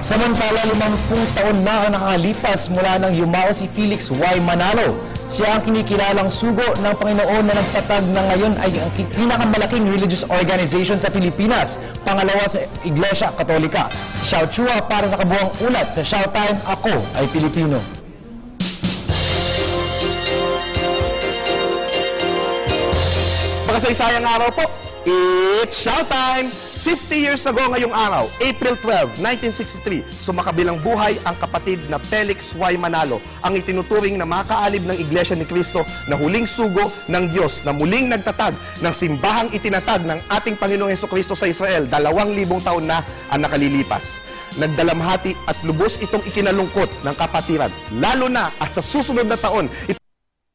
Samantala, 50 taon na ang nakalipas mula nang yumao si Felix Y. Manalo. Siya ang kinikilalang sugo ng Panginoon na nagtatag na ngayon ay ang ki- pinakamalaking religious organization sa Pilipinas, pangalawa sa Iglesia Katolika. Shout Chua para sa kabuang ulat sa Showtime, ako ay Pilipino. Makasaysayang araw po, it's showtime! 50 years ago ngayong araw, April 12, 1963, sumakabilang buhay ang kapatid na Felix Y. Manalo, ang itinuturing na makaalib ng Iglesia ni Cristo na huling sugo ng Diyos na muling nagtatag ng simbahang itinatag ng ating Panginoong Heso Kristo sa Israel dalawang libong taon na ang nakalilipas. Nagdalamhati at lubos itong ikinalungkot ng kapatiran, lalo na at sa susunod na taon,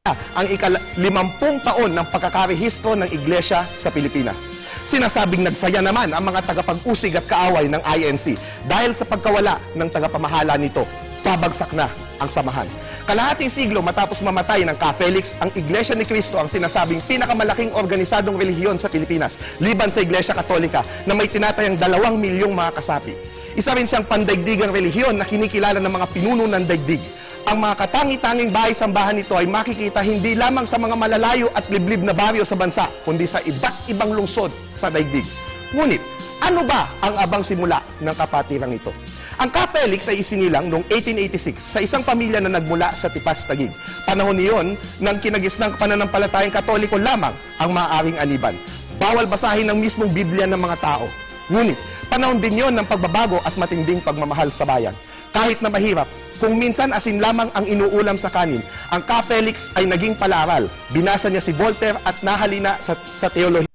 ang ikalimampung taon ng pagkakarehistro ng Iglesia sa Pilipinas. Sinasabing nagsaya naman ang mga tagapag-usig at kaaway ng INC dahil sa pagkawala ng tagapamahala nito, pabagsak na ang samahan. Kalahating siglo matapos mamatay ng Ka Felix, ang Iglesia ni Cristo ang sinasabing pinakamalaking organisadong relihiyon sa Pilipinas, liban sa Iglesia Katolika na may tinatayang dalawang milyong mga kasapi. Isa rin siyang pandaigdigang relihiyon na kinikilala ng mga pinuno ng daigdig ang mga katangi-tanging bahay-sambahan nito ay makikita hindi lamang sa mga malalayo at liblib na baryo sa bansa, kundi sa iba't ibang lungsod sa daigdig. Ngunit, ano ba ang abang simula ng kapatirang ito? Ang Ka Felix ay isinilang noong 1886 sa isang pamilya na nagmula sa Tipas Tagig. Panahon niyon nang kinagisnang pananampalatayang katoliko lamang ang maaaring aniban. Bawal basahin ang mismong Biblia ng mga tao. Ngunit, panahon din yon ng pagbabago at matinding pagmamahal sa bayan. Kahit na mahirap, kung minsan asin lamang ang inuulam sa kanin, ang Ka Felix ay naging palaral. Binasa niya si Voltaire at nahalina sa, sa teolohiya.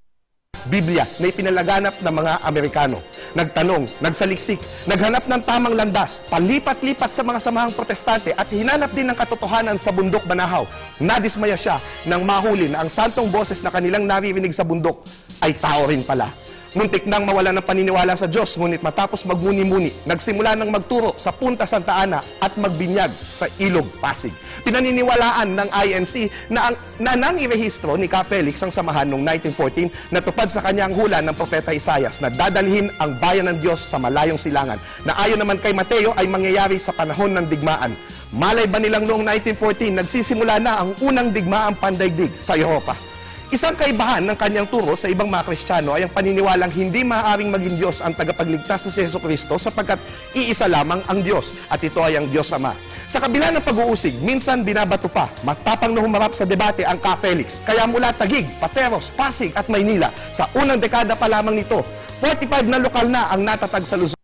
Biblia na ipinalaganap ng mga Amerikano. Nagtanong, nagsaliksik, naghanap ng tamang landas, palipat-lipat sa mga samahang protestante at hinanap din ng katotohanan sa bundok Banahaw. Nadismaya siya nang mahuli na ang santong boses na kanilang naririnig sa bundok ay tao rin pala. Muntik nang mawala ng paniniwala sa Diyos, ngunit matapos magmuni-muni, nagsimula ng magturo sa Punta Santa Ana at magbinyag sa Ilog Pasig. Pinaniniwalaan ng INC na, ang, na nang irehistro ni Ka Felix ang samahan noong 1914 na tupad sa kanyang hula ng Propeta Isayas na dadalhin ang bayan ng Diyos sa malayong silangan na ayon naman kay Mateo ay mangyayari sa panahon ng digmaan. Malay ba nilang noong 1914 nagsisimula na ang unang digmaang pandaigdig sa Europa? Isang kaibahan ng kanyang turo sa ibang mga Kristiyano ay ang paniniwalang hindi maaaring maging Diyos ang tagapagligtas na si Yeso Kristo sapagkat iisa lamang ang Diyos at ito ay ang Diyos Ama. Sa kabila ng pag-uusig, minsan binabato pa, matapang na humarap sa debate ang Ka Felix. Kaya mula Tagig, Pateros, Pasig at Maynila, sa unang dekada pa lamang nito, 45 na lokal na ang natatag sa Luzon.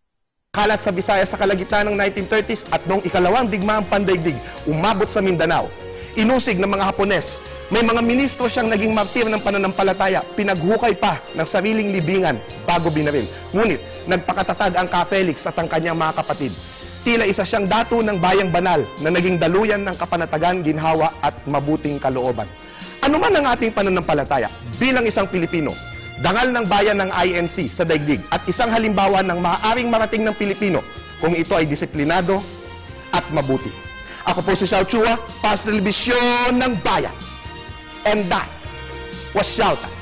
Kalat sa Bisaya sa kalagitnaan ng 1930s at noong ikalawang digmaang pandaigdig, umabot sa Mindanao. Inusig ng mga Hapones. May mga ministro siyang naging martir ng pananampalataya, pinaghukay pa ng sariling libingan bago binaril. Ngunit, nagpakatatag ang Ka Felix at ang kanyang mga kapatid. Tila isa siyang dato ng bayang banal na naging daluyan ng kapanatagan, ginhawa at mabuting kalooban. Ano man ang ating pananampalataya bilang isang Pilipino, dangal ng bayan ng INC sa daigdig at isang halimbawa ng maaaring marating ng Pilipino kung ito ay disiplinado at mabuti. Ako po si Xiao Chua, para sa telebisyon ng bayan. And that was Time.